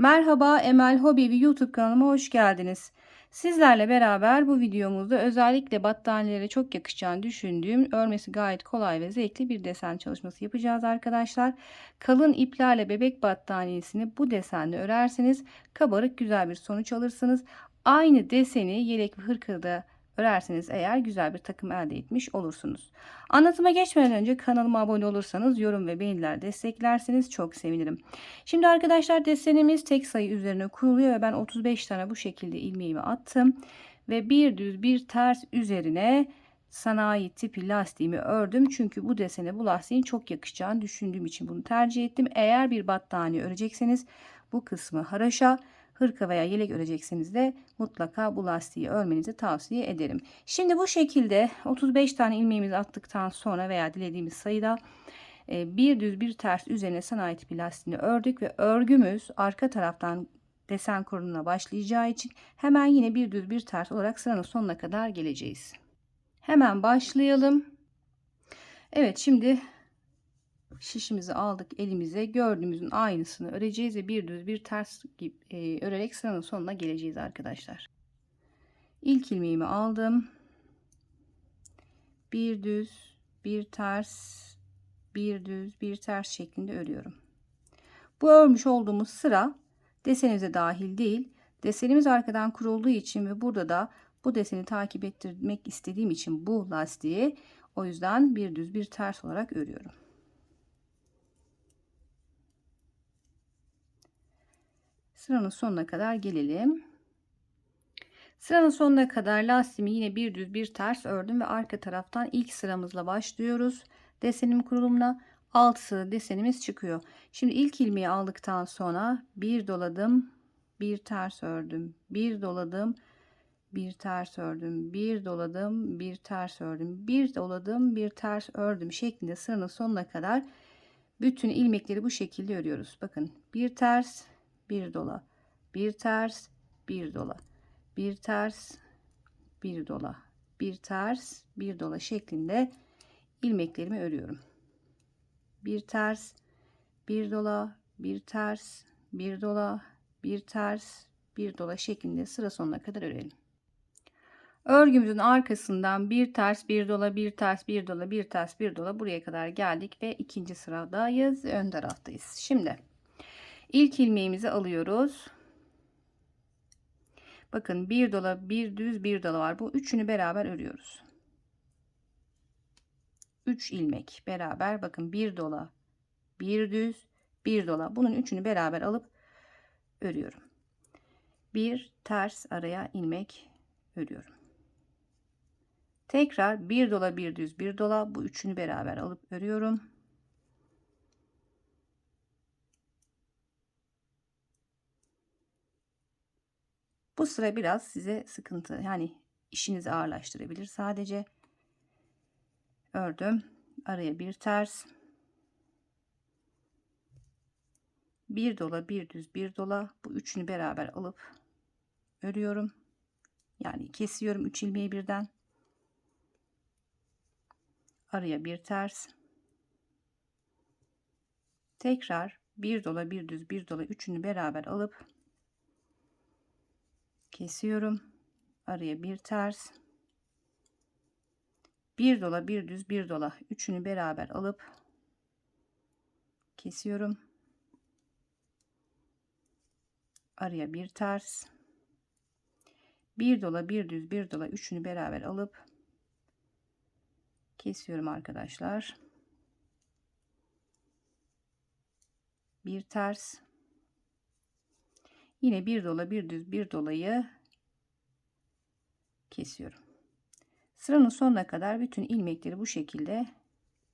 Merhaba Emel Hobi bir YouTube kanalıma hoş geldiniz. Sizlerle beraber bu videomuzda özellikle battaniyelere çok yakışacağını düşündüğüm örmesi gayet kolay ve zevkli bir desen çalışması yapacağız arkadaşlar. Kalın iplerle bebek battaniyesini bu desenle örerseniz kabarık güzel bir sonuç alırsınız. Aynı deseni yelek ve hırkada örerseniz eğer güzel bir takım elde etmiş olursunuz. Anlatıma geçmeden önce kanalıma abone olursanız yorum ve beğeniler desteklerseniz çok sevinirim. Şimdi arkadaşlar desenimiz tek sayı üzerine kuruluyor ve ben 35 tane bu şekilde ilmeğimi attım. Ve bir düz bir ters üzerine sanayi tipi lastiğimi ördüm. Çünkü bu desene bu lastiğin çok yakışacağını düşündüğüm için bunu tercih ettim. Eğer bir battaniye örecekseniz bu kısmı haraşa hırka veya yelek örecekseniz de mutlaka bu lastiği örmenizi tavsiye ederim. Şimdi bu şekilde 35 tane ilmeğimizi attıktan sonra veya dilediğimiz sayıda e, bir düz bir ters üzerine sanayi tipi lastiğini ördük ve örgümüz arka taraftan desen kuruluna başlayacağı için hemen yine bir düz bir ters olarak sıranın sonuna kadar geleceğiz. Hemen başlayalım. Evet şimdi şişimizi aldık elimize gördüğümüzün aynısını öreceğiz ve bir düz bir ters gibi, e, örerek sıranın sonuna geleceğiz arkadaşlar. İlk ilmeğimi aldım. Bir düz bir ters bir düz bir ters şeklinde örüyorum. Bu örmüş olduğumuz sıra desenimize dahil değil. Desenimiz arkadan kurulduğu için ve burada da bu deseni takip ettirmek istediğim için bu lastiği o yüzden bir düz bir ters olarak örüyorum. Sıranın sonuna kadar gelelim. Sıranın sonuna kadar lastiğimi yine bir düz bir ters ördüm ve arka taraftan ilk sıramızla başlıyoruz. Desenim kurulumuna 6 sıra desenimiz çıkıyor. Şimdi ilk ilmeği aldıktan sonra bir doladım, bir ters ördüm, bir doladım, bir ters ördüm, bir doladım, bir ters ördüm, bir doladım, bir ters ördüm şeklinde sıranın sonuna kadar bütün ilmekleri bu şekilde örüyoruz. Bakın bir ters, bir dola, bir ters, bir dola, bir ters, bir dola, bir ters, bir dola şeklinde ilmeklerimi örüyorum. Bir ters, bir dola, bir ters, bir dola, bir ters, bir dola şeklinde sıra sonuna kadar örelim. Örgümüzün arkasından bir ters, bir dola, bir ters, bir dola, bir ters, bir dola buraya kadar geldik ve ikinci sıradayız. Ön taraftayız. Şimdi ilk ilmeğimizi alıyoruz. Bakın bir dola, bir düz, bir dola var. Bu üçünü beraber örüyoruz. 3 ilmek beraber bakın bir dola, bir düz, bir dola. Bunun üçünü beraber alıp örüyorum. Bir ters araya ilmek örüyorum. Tekrar bir dola, bir düz, bir dola. Bu üçünü beraber alıp örüyorum. Bu sıra biraz size sıkıntı yani işinizi ağırlaştırabilir sadece. Ördüm. Araya bir ters. Bir dola, bir düz, bir dola. Bu üçünü beraber alıp örüyorum. Yani kesiyorum üç ilmeği birden. Araya bir ters. Tekrar bir dola, bir düz, bir dola üçünü beraber alıp kesiyorum. Araya bir ters. Bir dola, bir düz, bir dola üçünü beraber alıp kesiyorum. Araya bir ters. Bir dola, bir düz, bir dola üçünü beraber alıp kesiyorum arkadaşlar. Bir ters. Yine bir dola, bir düz, bir dolayı kesiyorum. Sıranın sonuna kadar bütün ilmekleri bu şekilde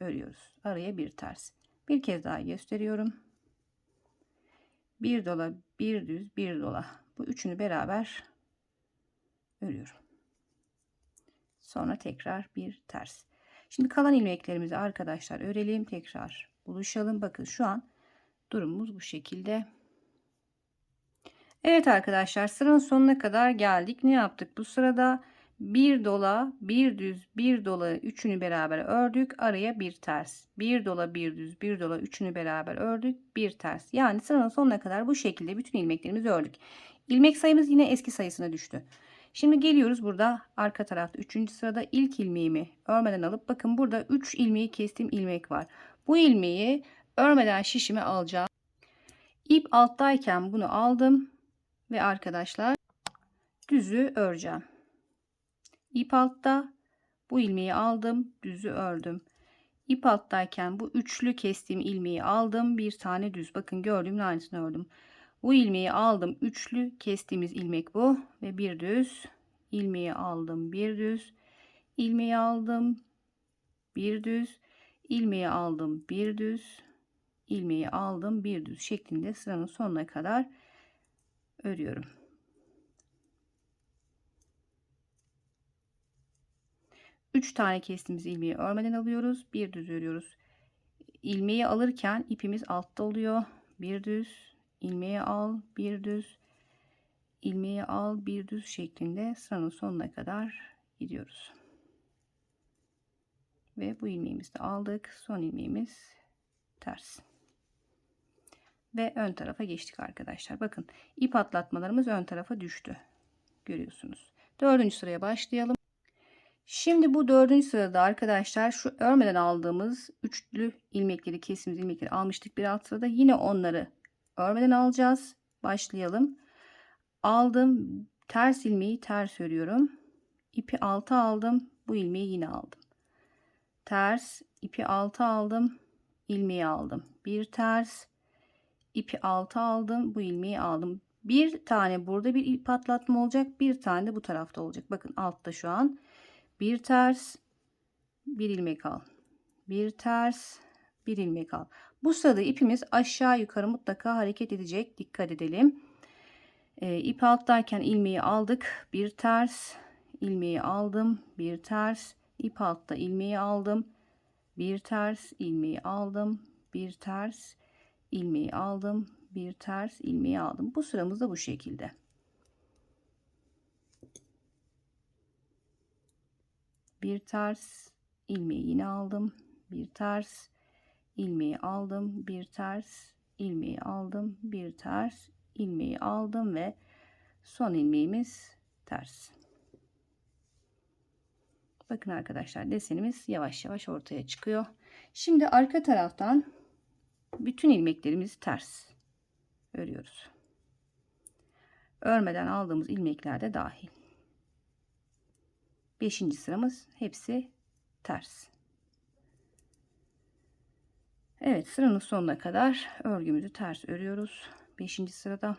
örüyoruz. Araya bir ters. Bir kez daha gösteriyorum. Bir dola, bir düz, bir dola. Bu üçünü beraber örüyorum. Sonra tekrar bir ters. Şimdi kalan ilmeklerimizi arkadaşlar örelim. Tekrar buluşalım. Bakın şu an durumumuz bu şekilde. Evet arkadaşlar sıranın sonuna kadar geldik. Ne yaptık bu sırada? bir dola bir düz bir dola üçünü beraber ördük. Araya bir ters. Bir dola bir düz bir dola üçünü beraber ördük. Bir ters. Yani sıranın sonuna kadar bu şekilde bütün ilmeklerimizi ördük. İlmek sayımız yine eski sayısına düştü. Şimdi geliyoruz burada arka tarafta üçüncü sırada ilk ilmeğimi örmeden alıp bakın burada 3 ilmeği kestiğim ilmek var. Bu ilmeği örmeden şişime alacağım. İp alttayken bunu aldım ve arkadaşlar düzü öreceğim. İp altta bu ilmeği aldım düzü ördüm. İp alttayken bu üçlü kestiğim ilmeği aldım bir tane düz. Bakın gördüğümün aynısını ördüm. Bu ilmeği aldım üçlü kestiğimiz ilmek bu. Ve bir düz. İlmeği aldım bir düz. İlmeği aldım bir düz. İlmeği aldım bir düz. İlmeği aldım bir düz şeklinde sıranın sonuna kadar örüyorum 3 tane kestiğimiz ilmeği örmeden alıyoruz. Bir düz örüyoruz. İlmeği alırken ipimiz altta oluyor. Bir düz ilmeği al, bir düz ilmeği al, bir düz şeklinde sıranın sonuna kadar gidiyoruz. Ve bu ilmeğimizi de aldık. Son ilmeğimiz ters. Ve ön tarafa geçtik arkadaşlar. Bakın ip atlatmalarımız ön tarafa düştü. Görüyorsunuz. Dördüncü sıraya başlayalım. Şimdi bu dördüncü sırada arkadaşlar şu örmeden aldığımız üçlü ilmekleri kestiğimiz ilmekleri almıştık bir alt sırada. Yine onları örmeden alacağız. Başlayalım. Aldım. Ters ilmeği ters örüyorum. İpi alta aldım. Bu ilmeği yine aldım. Ters ipi alta aldım. ilmeği aldım. Bir ters ipi alta aldım. Bu ilmeği aldım. Bir tane burada bir ip atlatma olacak. Bir tane de bu tarafta olacak. Bakın altta şu an bir ters bir ilmek al bir ters bir ilmek al bu sırada ipimiz aşağı yukarı mutlaka hareket edecek dikkat edelim e, ip alttayken ilmeği aldık bir ters ilmeği aldım bir ters ip altta ilmeği aldım bir ters ilmeği aldım bir ters ilmeği aldım. Bir ters ilmeği aldım. Bu sıramız da bu şekilde. Bir ters ilmeği yine aldım. Bir ters ilmeği aldım. Bir ters ilmeği aldım. Bir ters ilmeği aldım ve son ilmeğimiz ters. Bakın arkadaşlar desenimiz yavaş yavaş ortaya çıkıyor. Şimdi arka taraftan bütün ilmeklerimizi ters örüyoruz örmeden aldığımız ilmekler de dahil Beşinci sıramız hepsi ters. Evet sıranın sonuna kadar örgümüzü ters örüyoruz. Beşinci sırada.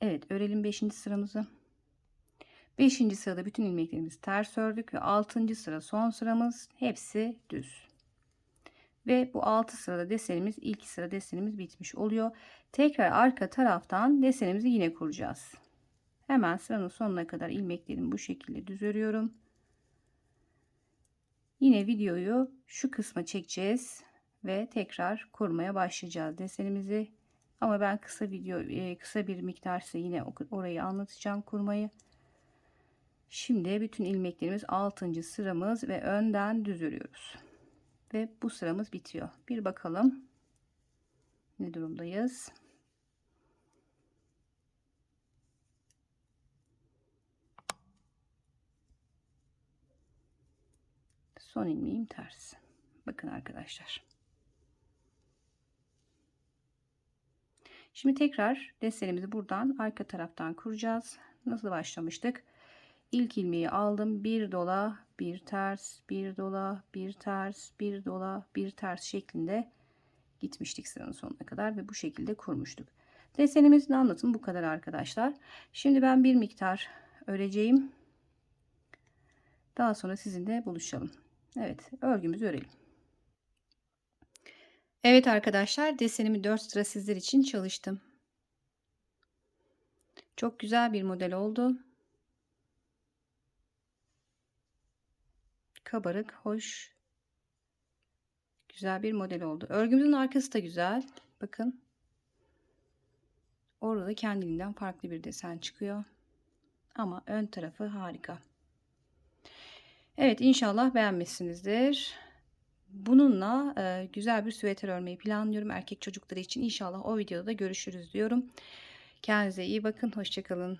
Evet örelim beşinci sıramızı. Beşinci sırada bütün ilmeklerimizi ters ördük ve altıncı sıra son sıramız hepsi düz. Ve bu 6 sırada desenimiz ilk sıra desenimiz bitmiş oluyor. Tekrar arka taraftan desenimizi yine kuracağız. Hemen sıranın sonuna kadar ilmeklerimi bu şekilde düz örüyorum. Yine videoyu şu kısma çekeceğiz ve tekrar kurmaya başlayacağız desenimizi. Ama ben kısa video e, kısa bir miktarsa yine orayı anlatacağım kurmayı. Şimdi bütün ilmeklerimiz 6. sıramız ve önden düz örüyoruz ve bu sıramız bitiyor. Bir bakalım ne durumdayız. Son ilmeğim ters. Bakın arkadaşlar. Şimdi tekrar desenimizi buradan arka taraftan kuracağız. Nasıl başlamıştık? İlk ilmeği aldım. Bir dola, bir ters, bir dola, bir ters, bir dola, bir ters şeklinde gitmiştik sıranın sonuna kadar ve bu şekilde kurmuştuk. Desenimizin anlatımı bu kadar arkadaşlar. Şimdi ben bir miktar öreceğim. Daha sonra sizinle buluşalım. Evet örgümüzü örelim. Evet arkadaşlar desenimi 4 sıra sizler için çalıştım. Çok güzel bir model oldu. Kabarık, hoş, güzel bir model oldu. Örgümüzün arkası da güzel. Bakın. Orada da kendiliğinden farklı bir desen çıkıyor. Ama ön tarafı harika. Evet inşallah beğenmişsinizdir. Bununla e, güzel bir süveter örmeyi planlıyorum erkek çocukları için. İnşallah o videoda da görüşürüz diyorum. Kendinize iyi bakın. Hoşçakalın.